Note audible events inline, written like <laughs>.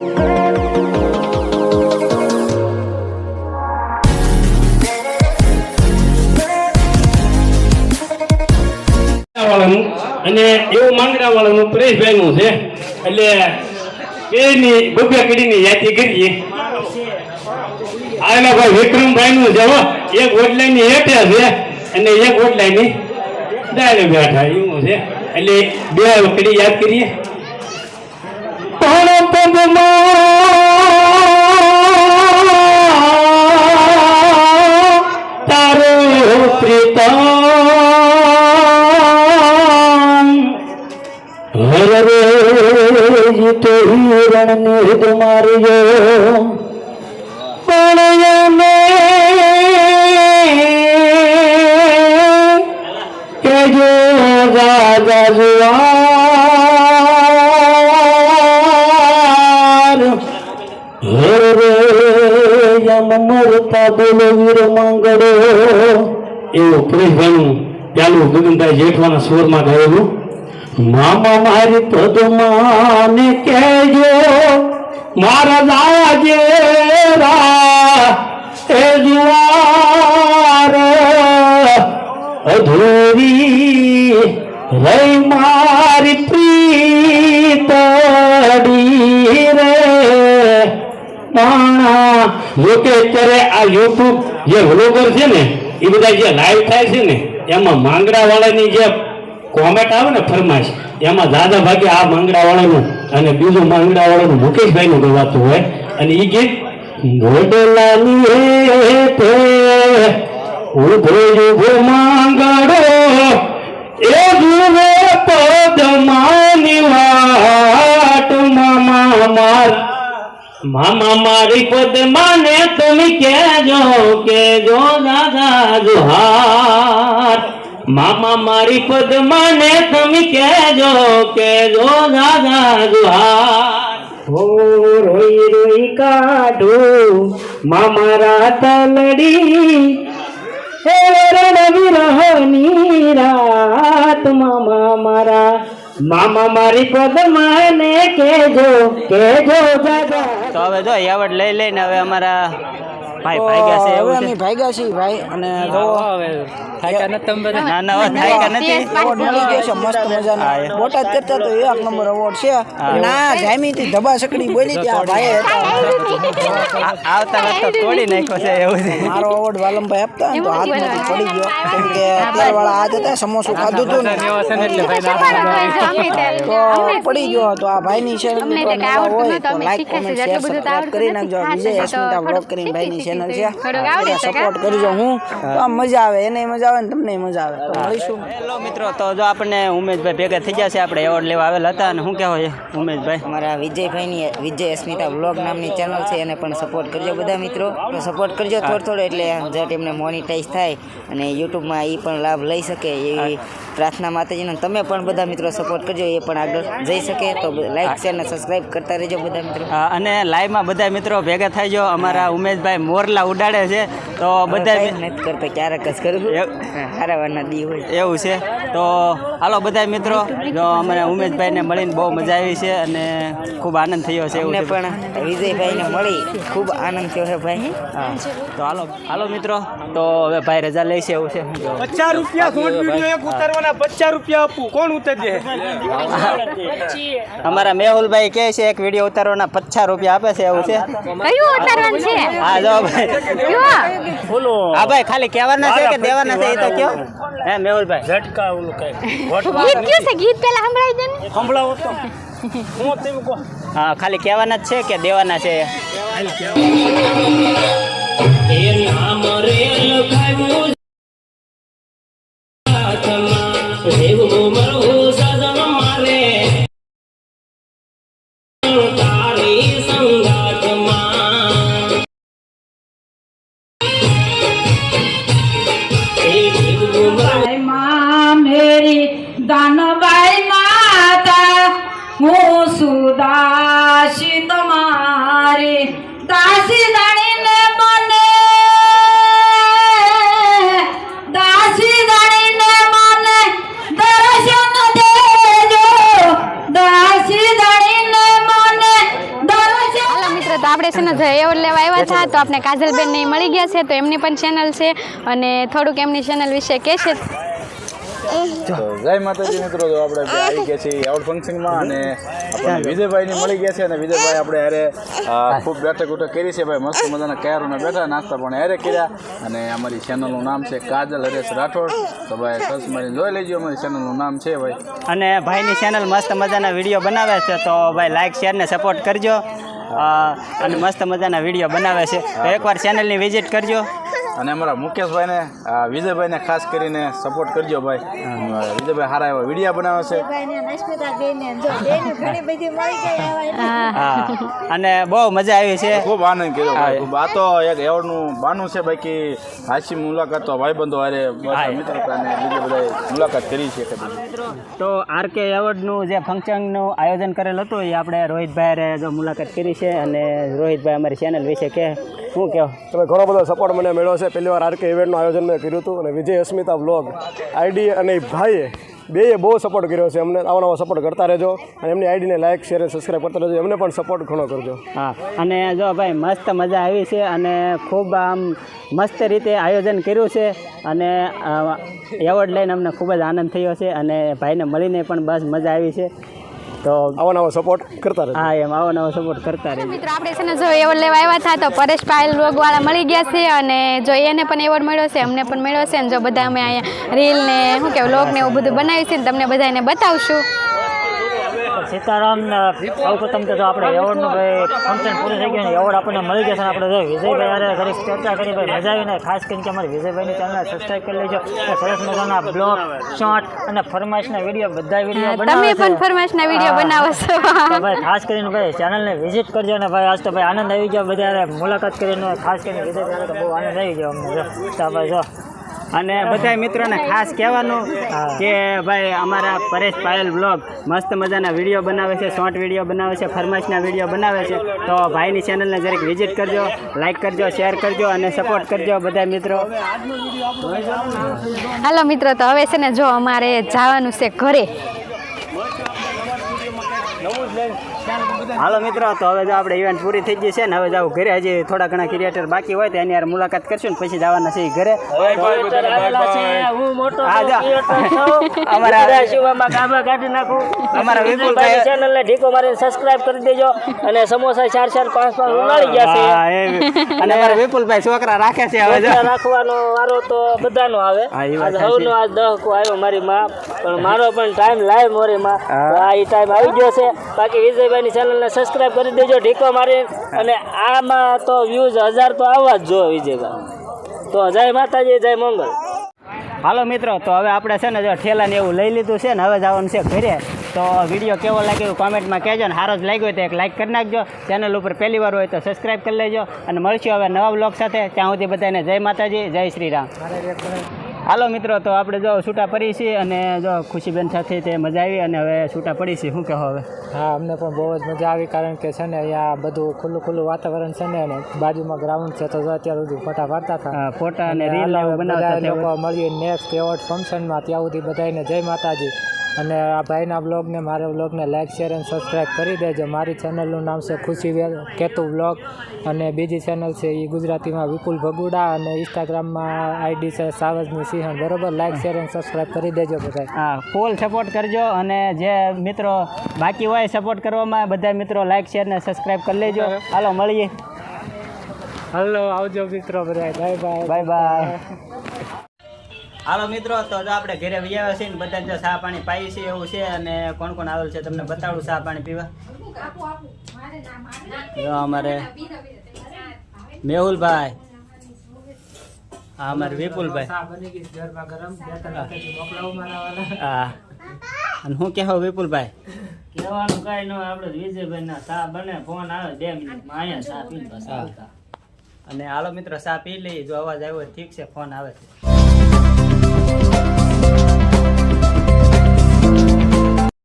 અને એવું માંગડા વાળાનું પરેશભાઈ નું છે. એટલે એની બબ્યા કડીની યાદી કરીએ. આના ભાઈ વિક્રમભાઈ નું છે હો. એક ઓટલાઈ ની હેઠે છે અને એક ઓટલાઈ ની ડાળે બેઠા એવું છે. એટલે બે કડી યાદ કરીએ. ീതു മാറിയോ പണയമേ രാജ બોલો વીર મંગળો એવું પ્રેશભાઈનું પેલું ગગનભાઈ જેઠવાના સ્વરમાં ગાયેલું. મામા મારી પદમાને કહેજો, મારા દાજે રા એ જુવાર. અધૂરી રહી મારી જોકે અત્યારે આ યુટ્યુબ જે વ્લોગર છે ને, એ બધા જે લાઈવ થાય છે ને, એમાં માંગડા વાળાની જે કોમેન્ટ આવે ને ફરમાશ એમાં દાદા ભાગે આ માંગડા વાળાનું અને બીજું માંગડા વાળાનું મુકેશભાઈ નું ગવાતું હોય, અને એ ગીત ગોડલાની હેઠે ઊભો ઊભો માંગડો મામા મારી પદમાને તમે કેજો કેજો દાદા જોહાર મામા મારી પદમાને તમે કેજો કેજો દાદા જોહાર હો રોઈ રોઈ કાઢો મામા રાત લડી હે રણવિરહની રાત મામા મારા મામા મારી પદમાને કેજો કેજો દાદા તો હવે જો એવોર્ડ લઈ લઈને હવે અમારા ભાઈ ભાગ્યા છે એવું છે. ભાગ્યા છીએ ભાઈ અને જો ના ના હવે નથી? એવોર્ડ મળી ગયો છે. મસ્ત મજાનો. બોટાદ કરતા તો એક નંબર એવોર્ડ છે. ના જામી થી ધબા સકડી બોલી ત્યાં ભાઈ આવતા વખતે તોડી નાખ્યો છે એવું છે. મારો એવોર્ડ વાલમભાઈ આપતા ને તો હાથમાંથી પડી ગયો. કેમ કે તેલ વાળા હાથ હતા સમોસું ખાધું હતું ને. તો પડી ગયો તો આ ભાઈની છે હોય તો લાઈક કોમેન્ટ શેર એટલું બધું તો સબસ્ક્રાઇબ કરી નાખજો. વિજય અસ્મિતા બ્લોગ કરીને ભાઈની ચેનલ છે. છીએ. થોડુંક આવડે છે સપોર્ટ કરજો હું. તો મજા આવે એને મજા આવે ને તમને મજા આવે. તો મળીશું. હેલો મિત્રો તો જો આપણને ઉમેશભાઈ ભેગા થઈ ગયા છે આપણે એવોર્ડ લેવા આવેલા હતા અને શું કહેવાય ઉમેશભાઈ? અમારા વિજયભાઈની વિજય અસ્મિતા બ્લોગ નામની ચેનલ છે એને પણ સપોર્ટ કરજો બધા મિત્રો. સપોર્ટ કરજો થોડો થોડો એટલે જટ એમને મોનિટાઈઝ થાય અને યુટ્યુબમાં એ પણ લાભ લઈ શકે એવી પ્રાર્થના માતાજીનો. તમે પણ બધા મિત્રો સપોર્ટ કરજો એ પણ આગળ જઈ શકે. તો લાઈક શેર અને સબસ્ક્રાઈબ કરતા રહેજો બધા મિત્રો. અને લાઈવમાં બધા મિત્રો ભેગા થઈ જો અમારા ઉમેશભાઈ મોરલા ઉડાડે છે તો બધા બધા નથી કરતો ક્યારેક જ કરું. એવ- દી હોય. એવું છે? તો હાલો બધા મિત્રો જો અમને ઉમેશભાઈને મળીને બહુ મજા આવી છે અને ખૂબ આનંદ થયો છે એવું પણ વિજયભાઈને મળી ખૂબ આનંદ થયો છે ભાઈ. હા. તો હાલો હાલો મિત્રો તો હવે ભાઈ રજા લઈશે એવું છે. પચાસ રૂપિયા શોર્ટ વીડિયો એક ઉતારવાના પચાસ રૂપિયા આપું. કોણ ઉતારી અમારા મેહુલભાઈ કહે છે એક વીડિયો ઉતારવાના પચાસ રૂપિયા આપે છે એવું છે. કયું ઉતારવાનું છે? હા જો ભાઈ. કયું? હા ભાઈ ખાલી કહેવાના છે કે દેવાના છે? એ તો કયો? હે મેહુલભાઈ. ઝટકા ઓલું કઈ. ગીત કયું છે? ગીત પેલા સંભળાવી દે ને? સંભળાવો તો. હું તેમ કો હા ખાલી કહેવાના જ છે કે દેવાના છે? માં જો એવોર્ડ લેવા આવ્યા હતા તો આપણે કાજલબેન ને મળી ગયા છે તો એમની પણ ચેનલ છે અને થોડુંક એમની ચેનલ વિશે કહેશે છે. જય માતાજી મિત્રો તો આપણે આવી ગયા છીએ એવોર્ડ ફંક્શનમાં અને આપણને વિજયભાઈને મળી ગયા છે અને વિજયભાઈ આપણે હારે ખૂબ બેઠક ઉઠક કરી છે ભાઈ મસ્ત મજાના કેરોને બેઠા નાસ્તા પણ હારે કર્યા અને અમારી ચેનલનું નામ છે કાજલ હરેશ રાઠોડ. તો ભાઈ સર્ચ મારી જોઈ લેજો અમારી ચેનલનું નામ છે ભાઈ. અને ભાઈની ચેનલ મસ્ત મજાના વીડિયો બનાવે છે તો ભાઈ લાઈક શેર ને સપોર્ટ કરજો. અને મસ્ત મજાના વીડિયો બનાવે છે. તો એકવાર ચેનલની વિઝિટ કરજો. અને અમારા મુકેશભાઈને વિજયભાઈને ખાસ કરીને સપોર્ટ કરજો ભાઈ. વિજયભાઈ સારા એવા વીડિયો બનાવે છે. હા. અને બહુ મજા આવી છે. ખૂબ આનંદ કર્યો આ તો એક એવોર્ડનું બાનું છે બાકી હાસી મુલાકાત તો ભાઈબંધો હારે. મિત્રતાને બીજા બધા મુલાકાત કરી છે તો તો આરકે એવોર્ડનું જે ફંક્શનનું આયોજન કરેલ હતું એ આપણે રોહિતભાઈ જો મુલાકાત કરી છે અને રોહિતભાઈ અમારી ચેનલ વિશે કે શું કહો તમે ઘણો બધો સપોર્ટ મને મળ્યો છે. પહેલી વાર આરકે ઇવેન્ટનું આયોજન મેં કર્યું હતું અને વિજય અસ્મિતા બ્લોગ આઈડી અને ભાઈએ બેએ બહુ સપોર્ટ કર્યો છે. અમને આવો નવો સપોર્ટ કરતા રહેજો અને એમની આઈડીને લાઇક શેર અને સબસ્ક્રાઈબ કરતા રહેજો. એમને પણ સપોર્ટ ઘણો કરજો. હા અને જો ભાઈ મસ્ત મજા આવી છે અને ખૂબ આમ મસ્ત રીતે આયોજન કર્યું છે અને એવોર્ડ લઈને અમને ખૂબ જ આનંદ થયો છે અને ભાઈને મળીને પણ બસ મજા આવી છે. તો આવો નવો સપોર્ટ કરતા રહેજો. હા એમ આવો નવો સપોર્ટ કરતા રહેજો. મિત્રો આપણે છે ને જો એવોર્ડ લેવા આવ્યા હતા તો પરેશ પાયલ રોગવાળા મળી ગયા છે અને જો એને પણ એવોર્ડ મળ્યો છે અમને પણ મળ્યો છે. અને જો બધા અમે અહીંયા રીલ ને શું કે વ્લોગ ને એવું બધું બનાવ્યું છે ને તમને બધાને બતાવશું. સીતારામ સૌ પ્રથમ તો આપણે એવોર્ડનું ભાઈ ફંક્શન પૂરું થઈ ગયું ને એવોર્ડ આપણને મળી અને આપણે જો વિજયભાઈ અરે ઘણી ચર્ચા કરી ભાઈ મજા આવીને ખાસ કરીને કે અમારી વિજયભાઈની ચેનલ સબસ્ક્રાઈબ કરી લેજો. સરસ મજાના બ્લોગ શોર્ટ અને ફરમાઈશના વીડિયો બધા વીડિયો તમે પણ વીડિયો. બનાવો છો. ભાઈ ખાસ કરીને ભાઈ ચેનલને વિઝિટ કરજો અને ભાઈ આજ તો ભાઈ આનંદ આવી ગયો બધા મુલાકાત કરીને ખાસ કરીને વિજયભાઈ તો બહુ આનંદ આવી ગયો અમને તો ભાઈ જો અને બધા મિત્રોને ખાસ કહેવાનું કે ભાઈ અમારા પરેશ પાયલ બ્લોગ મસ્ત મજાના વીડિયો બનાવે છે શોર્ટ વીડિયો બનાવે છે, ફરમાઈશના વીડિયો બનાવે છે. તો ભાઈની ચેનલને જરીક વિઝિટ કરજો લાઈક કરજો શેર કરજો અને સપોર્ટ કરજો બધા મિત્રો. હાલો મિત્રો, તો હવે છે ને જો અમારે જવાનું છે ઘરે. હાલો મિત્રો તો હવે જો આપણે ઇવેન્ટ પૂરી થઈ ગઈ છે ને હવે જાવ ઘરે. હજી થોડા ઘણા ક્રિએટર બાકી હોય તો એની યાર મુલાકાત કરશું ને પછી જવાના છે ઘરે. હું મોટો હા, જા. <laughs> અમારા- અમારા શિવામાં ગાભા કાઢી નાખું. અમારા વિપુલભાઈ- ચેનલ ઢીકો મારીને સબસ્ક્રાઇબ કરી દેજો. અને સમોસા ચાર ચાર પાંચ પાંચ ઉલાળી ગયા છે. અને અમારા વિપુલભાઈ છોકરા રાખે છે હવે જો. રાખવાનો વારો તો બધાનો આવે. આજ. હવનો આજ દહકો આવ્યો મારી માં. પણ મારો પણ ટાઈમ લાઈવ મોરી માં આ ઈ ટાઈમ આવી ગયો છે. બાકી વિજયભાઈની ચેનલને સબસ્ક્રાઇબ કરી દેજો ઢીકો મારી અને આમાં તો વ્યૂઝ હજાર તો આવવા જ જો વિજયભાઈ. તો જય માતાજી જય મંગલ હાલો મિત્રો તો હવે આપણે છે ને જો ઠેલા ને એવું લઈ લીધું છે ને હવે જવાનું છે ઘરે. તો વીડિયો કેવો લાગ્યો કોમેન્ટમાં કહેજો ને. સારો જ લાગ્યો હોય તો એક લાઇક કરી નાખજો. ચેનલ ઉપર પહેલી વાર હોય તો સબસ્ક્રાઈબ કરી લેજો. અને મળશું હવે નવા બ્લોગ સાથે. ત્યાં સુધી બધાને જય માતાજી જય શ્રી રામ. હાલો મિત્રો તો આપણે જો છૂટા પડી છીએ અને જો ખુશીબેન સાથે તે મજા આવી અને હવે છૂટા પડી છીએ. શું કહો હવે? હા અમને પણ બહુ જ મજા આવી કારણ કે છે ને અહીંયા બધું ખુલ્લું ખુલ્લું વાતાવરણ છે ને અને બાજુમાં ગ્રાઉન્ડ છે તો જો અત્યાર સુધી ફોટા પાડતા હતા. ફોટા અને રીલ બનાવતા લોકો મળીએ નેક્સ્ટ એવોર્ડ ફંક્શનમાં ત્યાં સુધી બધાને જય માતાજી. અને આ ભાઈના બ્લોગને મારા બ્લોગને લાઇક શેર અને સબસ્ક્રાઈબ કરી દેજો. મારી ચેનલનું નામ છે ખુશી કેતુ બ્લોગ અને બીજી ચેનલ છે એ ગુજરાતીમાં વિપુલ ભગુડા અને ઇન્સ્ટાગ્રામમાં આઈડી છે સાવજની સિંહણ. બરોબર? લાઇક શેર અને સબસ્ક્રાઈબ કરી દેજો બધા હા ફૂલ સપોર્ટ કરજો અને જે મિત્રો બાકી હોય સપોર્ટ કરવામાં બધા મિત્રો લાઇક શેર ને સબસ્ક્રાઈબ કરી લેજો. હાલો મળીએ. હલો આવજો મિત્રો બધા બાય બાય બાય બાય હાલો મિત્રો તો જો આપણે ઘરે વ્યાવ્યા છીએ ને બધા જો ચા પાણી પાઈ છે એવું છે અને કોણ કોણ આવેલ છે તમને બતાડું ચા પાણી પીવા? જો અમારે મેહુલભાઈ. હા અમારે વિપુલભાઈ. હા. અને હું કહેવો વિપુલભાઈ? કહેવાનું કઈ ન આપણે વિજયભાઈ ના ચા બને ફોન આવે બે મિનિટમાં અહીંયા ચા અને હાલો મિત્રો ચા પી લઈએ. જો અવાજ આવ્યો ઠીક છે ફોન આવે છે. Thank you.